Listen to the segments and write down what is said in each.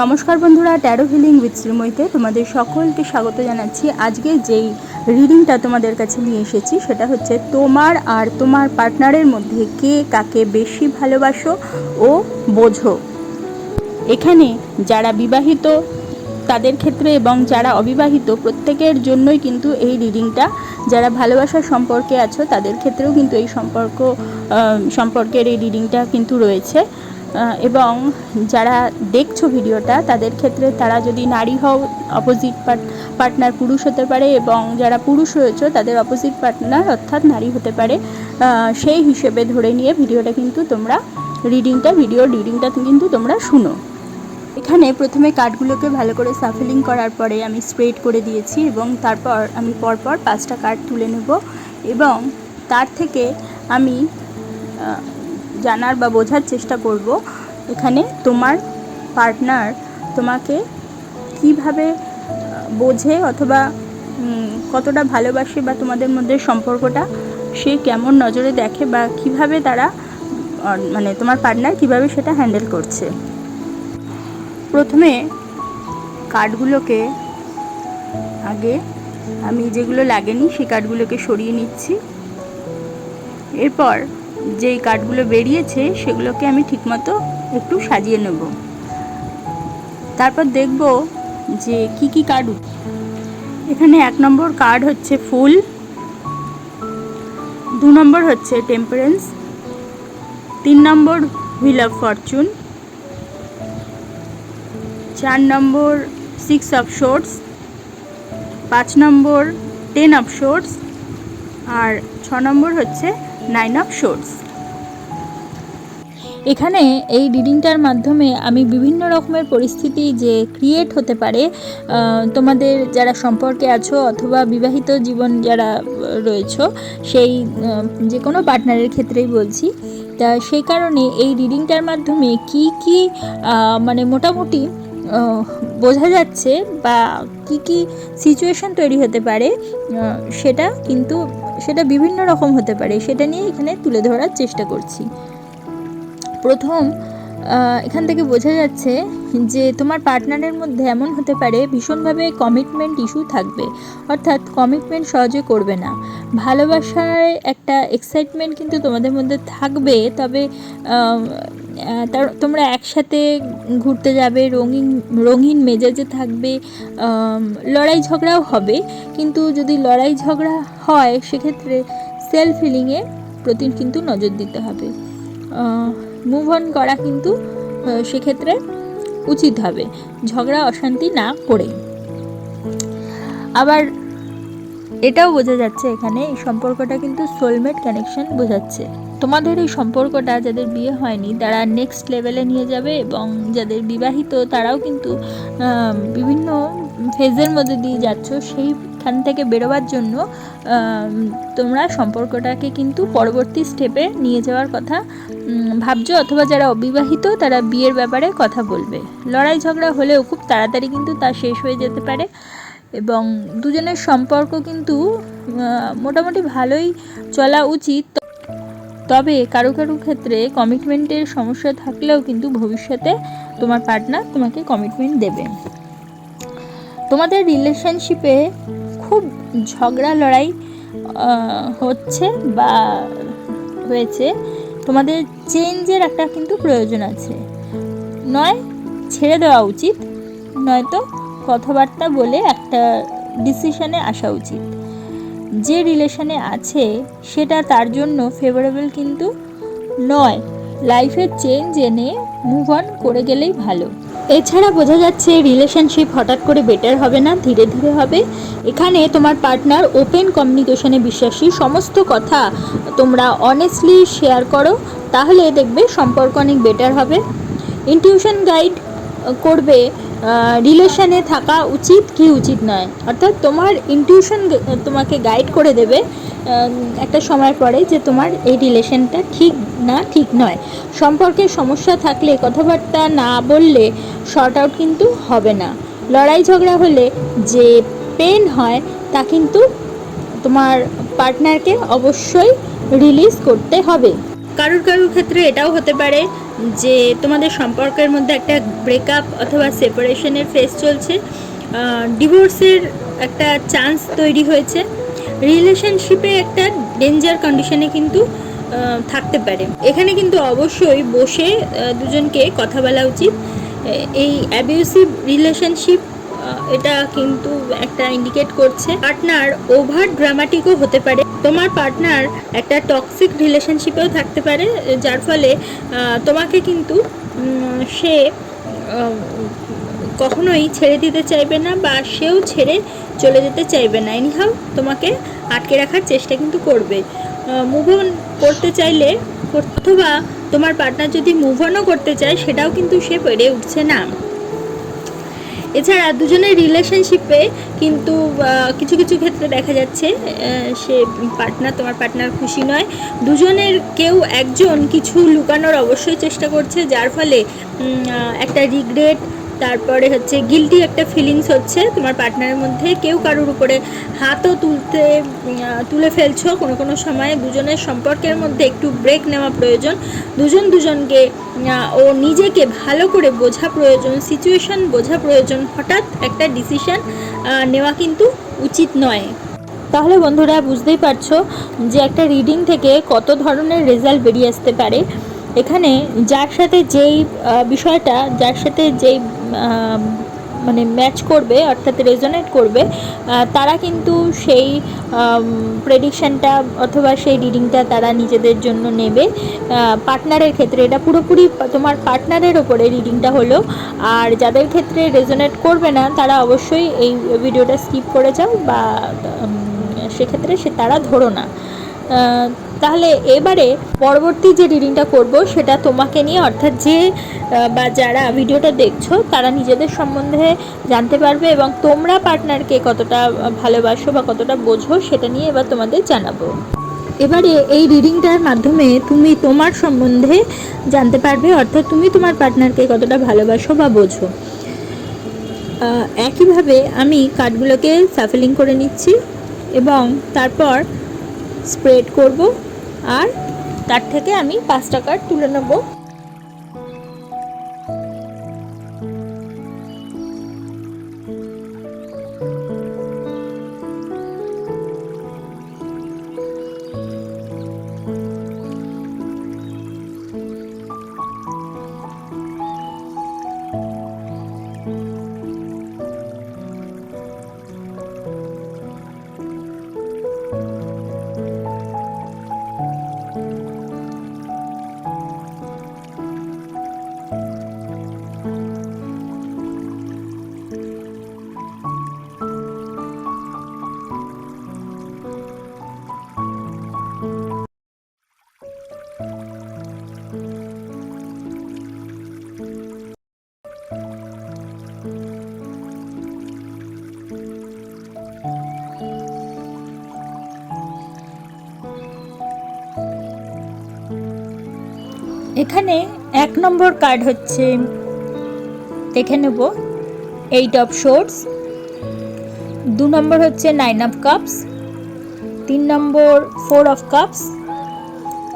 নমস্কার বন্ধুরা taro healing with শ্রীময়ীতে তোমাদের সকলকে স্বাগত জানাচ্ছি। আজকে যেই রিডিংটা তোমাদের কাছে নিয়ে এসেছি, সেটা হচ্ছে তোমার আর তোমার পার্টনারের মধ্যে কে কাকে বেশি ভালোবাসো ও বোঝো। এখানে যারা বিবাহিত, তাদের ক্ষেত্রে এবং যারা অবিবাহিত, প্রত্যেকের জন্যই কিন্তু এই রিডিংটা যারা ভালোবাসার সম্পর্কে আছো, তাদের ক্ষেত্রেও কিন্তু এই সম্পর্ক সম্পর্কের এই রিডিংটা কিন্তু রয়েছে। এবং যারা দেখছ ভিডিওটা, তাদের ক্ষেত্রে তারা যদি নারী হও অপোজিট পার্টনার পুরুষ হতে পারে এবং যারা পুরুষ রয়েছে, তাদের অপোজিট পার্টনার অর্থাৎ নারী হতে পারে সেই হিসেবে ধরে নিয়ে ভিডিওটা কিন্তু তোমরা রিডিংটা ভিডিও রিডিংটা কিন্তু তোমরা শুনো। এখানে প্রথমে কার্ডগুলোকে ভালো করে সাফেলিং করার পরে আমি স্প্রেড করে দিয়েছি এবং তারপর আমি পরপর পাঁচটা কার্ড তুলে নেব এবং তার থেকে আমি জানার বা বোঝার চেষ্টা করব এখানে তোমার পার্টনার তোমাকে কীভাবে বোঝে অথবা কতটা ভালোবাসে বা তোমাদের মধ্যে সম্পর্কটা, সে কেমন নজরে দেখে বা কীভাবে তারা মানে তোমার পার্টনার কীভাবে সেটা হ্যান্ডেল করছে। প্রথমে কার্ডগুলোকে আগে আমি যেগুলো লাগেনি সেই কার্ডগুলোকে সরিয়ে নিচ্ছি। এরপর যেই কার্ডগুলো বেরিয়েছে সেগুলোকে আমি ঠিকমতো একটু সাজিয়ে নেব। তারপর দেখব যে কি কি কার্ড এখানে এক নম্বর কার্ড হচ্ছে ফুল, দু নম্বর হচ্ছে টেম্পারেন্স তিন নম্বর হুইল অফ ফরচুন চার নম্বর সিক্স অফ শোর্টস পাঁচ নম্বর টেন অফ শোর্টস আর ছ নম্বর হচ্ছে নাইন অফ শোর্টস এখানে এই রিডিংটার মাধ্যমে আমি বিভিন্ন রকমের পরিস্থিতি যে ক্রিয়েট হতে পারে তোমাদের যারা সম্পর্কে আছো অথবা বিবাহিত জীবন যারা রয়েছো, সেই যে কোনো পার্টনারের ক্ষেত্রেই বলছি। তা সেই কারণে এই রিডিংটার মাধ্যমে কি কি মানে মোটামুটি বোঝা যাচ্ছে বা কি কি সিচুয়েশন তৈরি হতে পারে সেটা কিন্তু সেটা বিভিন্ন রকম হতে পারে, সেটা নিয়ে এখানে তুলে ধরার চেষ্টা করছি। প্রথম এখান থেকে বোঝা যাচ্ছে যে তোমার পার্টনারের মধ্যে এমন হতে পারে, ভীষণভাবে কমিটমেন্ট ইস্যু থাকবে। অর্থাৎ কমিটমেন্ট সহজে করবে না। ভালোবাসায় একটা এক্সাইটমেন্ট কিন্তু তোমাদের মধ্যে থাকবে, তবে তার- তোমরা একসাথে ঘুরতে যাবে, রঙিন রঙিন মেজাজে থাকবে লড়াই ঝগড়াও হবে। কিন্তু যদি লড়াই ঝগড়া হয়, সেক্ষেত্রে সেলফ হিলিংয়ে প্রতি কিন্তু নজর দিতে হবে। মুভ অন করা কিন্তু সেক্ষেত্রে উচিত হবে। ঝগড়া, অশান্তি না করে। আবার এটাও বোঝা যাচ্ছে এখানে, এই সম্পর্কটা কিন্তু সোলমেট কানেকশন বোঝাচ্ছে। তোমাদের এই সম্পর্কটা যাদের বিয়ে হয়নি, তারা নেক্সট লেভেলে নিয়ে যাবে এবং যাদের বিবাহিত, তারাও কিন্তু বিভিন্ন ফেজের মধ্যে দিয়ে যাচ্ছ, সেইখান থেকে বেরোবার জন্য তোমরা সম্পর্কটাকে কিন্তু পরবর্তী স্টেপে নিয়ে যাওয়ার কথা ভাবছ অথবা যারা অবিবাহিত, তারা বিয়ের ব্যাপারে কথা বলবে। লড়াই ঝগড়া হলেও খুব তাড়াতাড়ি কিন্তু তা শেষ হয়ে যেতে পারে। এবং দুজনের সম্পর্ক কিন্তু মোটামুটি ভালোই চলা উচিত। তবে কারও কারও ক্ষেত্রে কমিটমেন্টের সমস্যা থাকলেও কিন্তু ভবিষ্যতে তোমার পার্টনার তোমাকে কমিটমেন্ট দেবে। তোমাদের রিলেশনশিপে খুব ঝগড়া লড়াই হচ্ছে বা হয়েছে। তোমাদের চেঞ্জের একটা কিন্তু প্রয়োজন আছে। নয়, ছেড়ে দেওয়া উচিত। নয়তো কথাবার্তা বলে একটা ডিসিশনে আসা উচিত। যে রিলেশনে আছে, সেটা তার জন্য ফেভারেবল কিন্তু নয়। লাইফের চেঞ্জ এনে মুভ অন করে গেলেই ভালো। এছাড়া বোঝা যাচ্ছে রিলেশনশিপ হঠাৎ করে বেটার হবে না, ধীরে ধীরে হবে। এখানে তোমার পার্টনার ওপেন কমিউনিকেশনে বিশ্বাসী। সমস্ত কথা তোমরা অনেস্টলি শেয়ার করো, তাহলে দেখবে সম্পর্ক অনেক বেটার হবে। ইনটিউশন গাইড করবে রিলেশনে থাকা উচিত কি উচিত নয়? অর্থাৎ তোমার ইনটিউশন তোমাকে গাইড করে দেবে একটা সময় পরে যে তোমার এই রিলেশনটা ঠিক না ঠিক নয়। সম্পর্কে সমস্যা থাকলে, কথাবার্তা না বললে শর্ট আউট কিন্তু হবে না। লড়াই ঝগড়া হলে যে পেন হয়, তা কিন্তু তোমার পার্টনারকে অবশ্যই রিলিজ করতে হবে। কারোর কারোর ক্ষেত্রে এটাও হতে পারে যে তোমাদের সম্পর্কের মধ্যে একটা ব্রেকআপ অথবা সেপারেশনের ফেস চলছে ডিভোর্সের একটা চান্স তৈরি হয়েছে। রিলেশনশিপে একটা ডেঞ্জার কন্ডিশনে কিন্তু থাকতে পারে। এখানে কিন্তু অবশ্যই বসে দুজনকে কথা বলা উচিত। এই অ্যাবিউসিভ রিলেশনশিপ এটা কিন্তু একটা ইন্ডিকেট করছে। পার্টনার ওভার ড্রামাটিকও হতে পারে। তোমার পার্টনার একটা টক্সিক রিলেশনশিপেও থাকতে পারে, যার ফলে তোমাকে কিন্তু সে কখনোই ছেড়ে দিতে চাইবে না বা সেও ছেড়ে চলে যেতে চাইবে না। এনিহাও তোমাকে আটকে রাখার চেষ্টা কিন্তু করবে। মুভ অন করতে চাইলে অথবা তোমার পার্টনার যদি মুভ অনও করতে চায়, সেটাও কিন্তু সে পেরে উঠছে না। এছাড়া দুজনের রিলেশনশিপে কিন্তু কিছু কিছু ক্ষেত্রে দেখা যাচ্ছে সে পার্টনার তোমার পার্টনার খুশি নয়। দুজনের কেউ একজন কিছু লুকানোর অবশ্যই চেষ্টা করছে, যার ফলে একটা রিগ্রেট তারপরে হচ্ছে গিলটি একটা ফিলিংস হচ্ছে, তোমার পার্টনারের মধ্যে কেউ কারোর উপরে হাতও তুলতে তুলে ফেলছো, কোনো কোনো সময় দুজনের সম্পর্কের মধ্যে একটু ব্রেক নেওয়া প্রয়োজন। দুজন দুজনকে ও নিজেকে ভালো করে বোঝা প্রয়োজন সিচুয়েশন বোঝা প্রয়োজন, হঠাৎ একটা ডিসিশন নেওয়া কিন্তু উচিত নয়। তাহলে বন্ধুরা বুঝতেই পারছ যে একটা রিডিং থেকে কত ধরনের রেজাল্ট বেরিয়ে আসতে পারে। এখানে যার সাথে যেই বিষয়টা, যার সাথে যেই মানে ম্যাচ করবে, অর্থাৎ রেজোনেট করবে তারা কিন্তু সেই প্রেডিকশানটা অথবা সেই রিডিংটা তারা নিজেদের জন্য নেবে। পার্টনারের ক্ষেত্রে এটা পুরোপুরি তোমার পার্টনারের ওপরে রিডিংটা হলো। আর যাদের ক্ষেত্রে রেজোনেট করবে না, তারা অবশ্যই এই ভিডিওটা স্কিপ করে যাও বা সেক্ষেত্রে সে তারা ধরো না। তাহলে এবারে পরবর্তী যে রিডিংটা করব, সেটা তোমাকে নিয়ে, অর্থাৎ যে বা যারা ভিডিওটা দেখছ, তারা নিজেদের সম্বন্ধে জানতে পারবে এবং তোমরা পার্টনারকে কতটা ভালোবাসো বা কতটা বোঝো, সেটা নিয়ে এবার তোমাদের জানাব। এবারে এই রিডিংটার মাধ্যমে তুমি তোমার সম্বন্ধে জানতে পারবে, অর্থাৎ তুমি তোমার পার্টনারকে কতটা ভালোবাসো বা বোঝো। একইভাবে আমি কার্ডগুলোকে সাফেলিং করে নিচ্ছি এবং তারপর স্প্রেড করব আর তার থেকে আমি পাঁচ টাকার তুলে নেব। এক নম্বর কার্ড হচ্ছে, দেখে নেব এইট অফ শোর্টস দু নম্বর হচ্ছে নাইন অফ কাপস তিন নম্বর ফোর অফ কাপস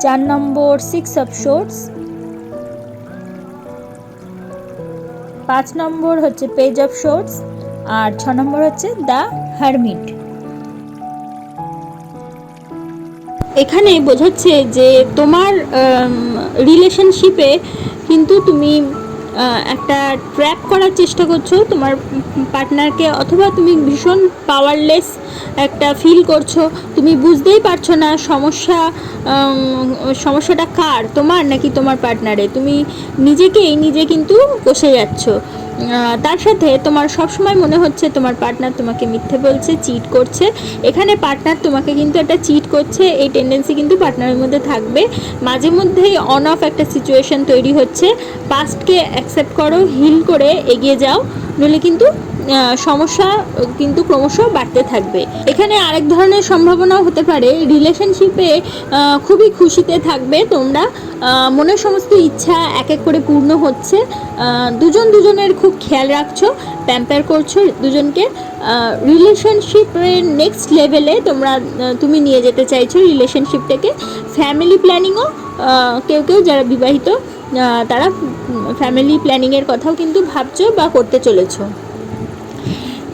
চার নম্বর সিক্স অফ শোর্টস পাঁচ নম্বর হচ্ছে পেজ অফ শোর্টস আর ছ নম্বর হচ্ছে দ্য হারমিট এখানে বোঝাচ্ছে যে তোমার রিলেশনশিপে কিন্তু তুমি একটা ট্র্যাপ করার চেষ্টা করছ, তোমার পার্টনারকে অথবা তুমি ভীষণ পাওয়ারলেস একটা ফিল করছ। তুমি বুঝতেই পারছ না সমস্যা সমস্যাটা কার, তোমার নাকি তোমার পার্টনারে তুমি নিজেকেই নিজে কিন্তু কষে যাচ্ছ। তার সাথে তোমার সবসময় মনে হচ্ছে তোমার পার্টনার তোমাকে মিথ্যে বলছে চিট করছে। এখানে পার্টনার তোমাকে কিন্তু একটা চিট করছে, এই টেন্ডেন্সি কিন্তু পার্টনারের মধ্যে থাকবে। মাঝে মধ্যেই অন অফ একটা সিচুয়েশন তৈরি হচ্ছে। পাস্টকে অ্যাকসেপ্ট করো হিল করে এগিয়ে যাও। নইলে কিন্তু সমস্যা কিন্তু ক্রমশ বাড়তে থাকবে। এখানে আরেক ধরনের সম্ভাবনাও হতে পারে। রিলেশনশিপে খুবই খুশিতে থাকবে তোমরা। মনের সমস্ত ইচ্ছা এক এক করে পূর্ণ হচ্ছে। দুজন দুজনের খুব খেয়াল রাখছো প্যাম্পার করছ দুজনকে। রিলেশনশিপের নেক্সট লেভেলে তোমরা তুমি নিয়ে যেতে চাইছো রিলেশনশিপটাকে ফ্যামিলি প্ল্যানিংও কেউ কেউ যারা বিবাহিত তারা ফ্যামিলি প্ল্যানিংয়ের কথাও কিন্তু ভাবছ বা করতে চলেছো।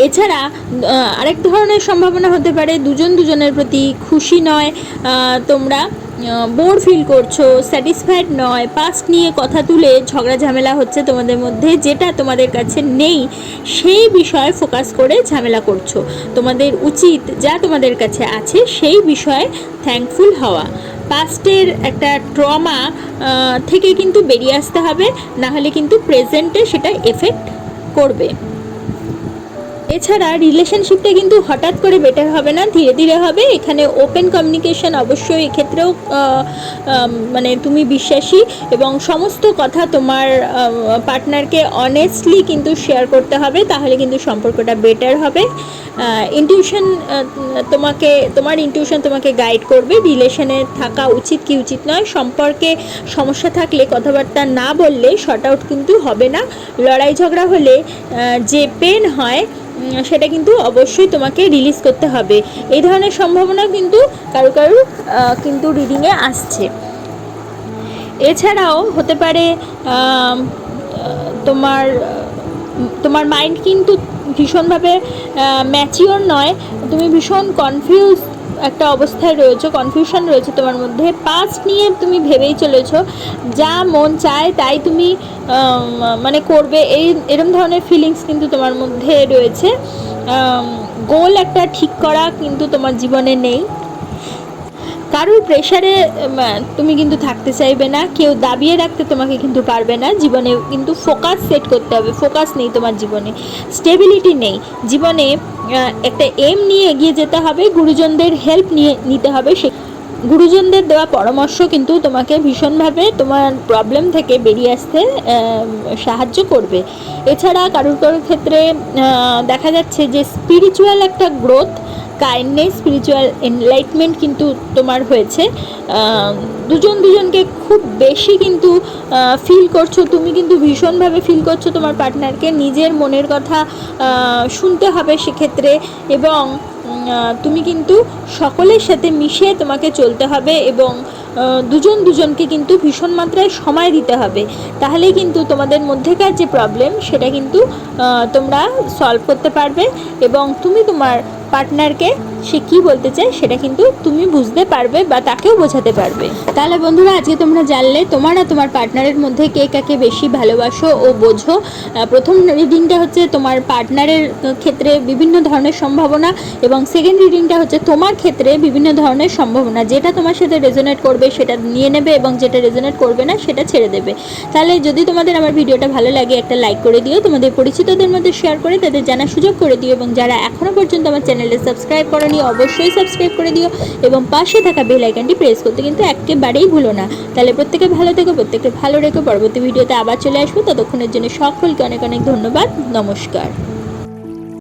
এছাড়া আরেক ধরনের সম্ভাবনা হতে পারে, দুজন দুজনের প্রতি খুশি নয় তোমরা বোর ফিল করছ স্যাটিসফাইড নয় পাস্ট নিয়ে কথা তুলে ঝগড়া ঝামেলা হচ্ছে তোমাদের মধ্যে, যেটা তোমাদের কাছে নেই, সেই বিষয়ে ফোকাস করে ঝামেলা করছ। তোমাদের উচিত যা তোমাদের কাছে আছে, সেই বিষয়ে থ্যাঙ্কফুল হওয়া। পাস্টের একটা ট্রমা থেকে কিন্তু বেরিয়ে আসতে হবে নাহলে কিন্তু প্রেজেন্টে সেটা এফেক্ট করবে। এছাড়া রিলেশনশিপটা কিন্তু হঠাৎ করে বেটার হবে না, ধীরে ধীরে হবে। এখানে ওপেন কমিউনিকেশন অবশ্যই এক্ষেত্রেও মানে তুমি বিশ্বাসী এবং সমস্ত কথা তোমার পার্টনারকে অনেস্টলি কিন্তু শেয়ার করতে হবে, তাহলে কিন্তু সম্পর্কটা বেটার হবে। ইনটিউশন তোমাকে, তোমার ইনটিউশন তোমাকে গাইড করবে। রিলেশনে থাকা উচিত কি উচিত নয়। সম্পর্কে সমস্যা থাকলে, কথাবার্তা না বললে শর্ট আউট কিন্তু হবে না। লড়াই ঝগড়া হলে যে পেন হয় সেটা কিন্তু অবশ্যই তোমাকে রিলিজ করতে হবে। এই ধরনের সম্ভাবনা কিন্তু কারও কারও কিন্তু রিডিংয়ে আসছে। এছাড়াও হতে পারে তোমার তোমার মাইন্ড কিন্তু ভীষণভাবে ম্যাচিওর নয়। তুমি ভীষণ কনফিউজ একটা অবস্থায় রয়েছে কনফিউশন রয়েছে তোমার মধ্যে। পাস্ট নিয়ে তুমি ভেবেই চলেছ, যা মন চায় তাই তুমি মানে করবে, এই, এরম ধরনের ফিলিংস কিন্তু তোমার মধ্যে রয়েছে। গোল একটা ঠিক করা কিন্তু তোমার জীবনে নেই। কারোর প্রেশারে তুমি কিন্তু থাকতে চাইবে না, কেউ দাবিয়ে রাখতে তোমাকে কিন্তু পারবে না, জীবনে কিন্তু ফোকাস সেট করতে হবে ফোকাস নেই তোমার জীবনে স্টেবিলিটি নেই, জীবনে একটা এম নিয়ে এগিয়ে যেতে হবে, গুরুজনদের হেল্প নিয়ে নিতে হবে, সে, গুরুজনদের দেওয়া পরামর্শ কিন্তু তোমাকে ভীষণভাবে তোমার প্রবলেম থেকে বেরিয়ে আসতে সাহায্য করবে। এছাড়া কারুর কারোর ক্ষেত্রে দেখা যাচ্ছে যে স্পিরিচুয়াল একটা গ্রোথ কাইন্ডনেস স্পিরিচুয়াল এনলাইটমেন্ট কিন্তু তোমার হয়েছে। দুজন দুজনকে খুব বেশি কিন্তু ফিল করছ। তুমি কিন্তু ভীষণভাবে ফিল করছ তোমার পার্টনারকে নিজের মনের কথা শুনতে হবে সেক্ষেত্রে এবং তুমি কিন্তু সকলের সাথে মিশে তোমাকে চলতে হবে এবং দুজন দুজনকে কিন্তু ভীষণ মাত্রায় সময় দিতে হবে। তাহলেই কিন্তু তোমাদের মধ্যেকার যে প্রবলেম সেটা কিন্তু তোমরা সলভ করতে পারবে এবং তুমি তোমার পার্টনারকে সে কি বলতে চায় সেটা কিন্তু তুমি বুঝতে পারবে বা তাকেও বোঝাতে পারবে। তাহলে বন্ধুরা, আজকে তোমরা জানলে তোমার আর তোমার পার্টনারের মধ্যে কে কাকে বেশি ভালোবাসো ও বোঝো। প্রথম রিডিংটা হচ্ছে তোমার পার্টনারের ক্ষেত্রে বিভিন্ন ধরনের সম্ভাবনা এবং সেকেন্ড রিডিংটা হচ্ছে তোমার ক্ষেত্রে বিভিন্ন ধরনের সম্ভাবনা। যেটা তোমার সাথে রেজোনেট করবে সেটা নিয়ে নেবে এবং যেটা রেজোনেট করবে না সেটা ছেড়ে দেবে। তাহলে যদি তোমাদের আমার ভিডিওটা ভালো লাগে, একটা লাইক করে দিও। তোমাদের পরিচিতদের মধ্যে শেয়ার করে তাদের জানার সুযোগ করে দিও এবং যারা এখনও পর্যন্ত আমার চ্যানেলে সাবস্ক্রাইব করনি অবশ্যই সাবস্ক্রাইব করে দিও এবং পাশে থাকা বেল আইকনটি প্রেস করতে কিন্তু একেবারেই ভুলো না। তাহলে প্রত্যেকে ভালো থেকো প্রত্যেকে ভালো রেখো। পরবর্তী ভিডিওতে আবার চলে আসব। ততক্ষণের জন্য সকলকে অনেক অনেক ধন্যবাদ। নমস্কার।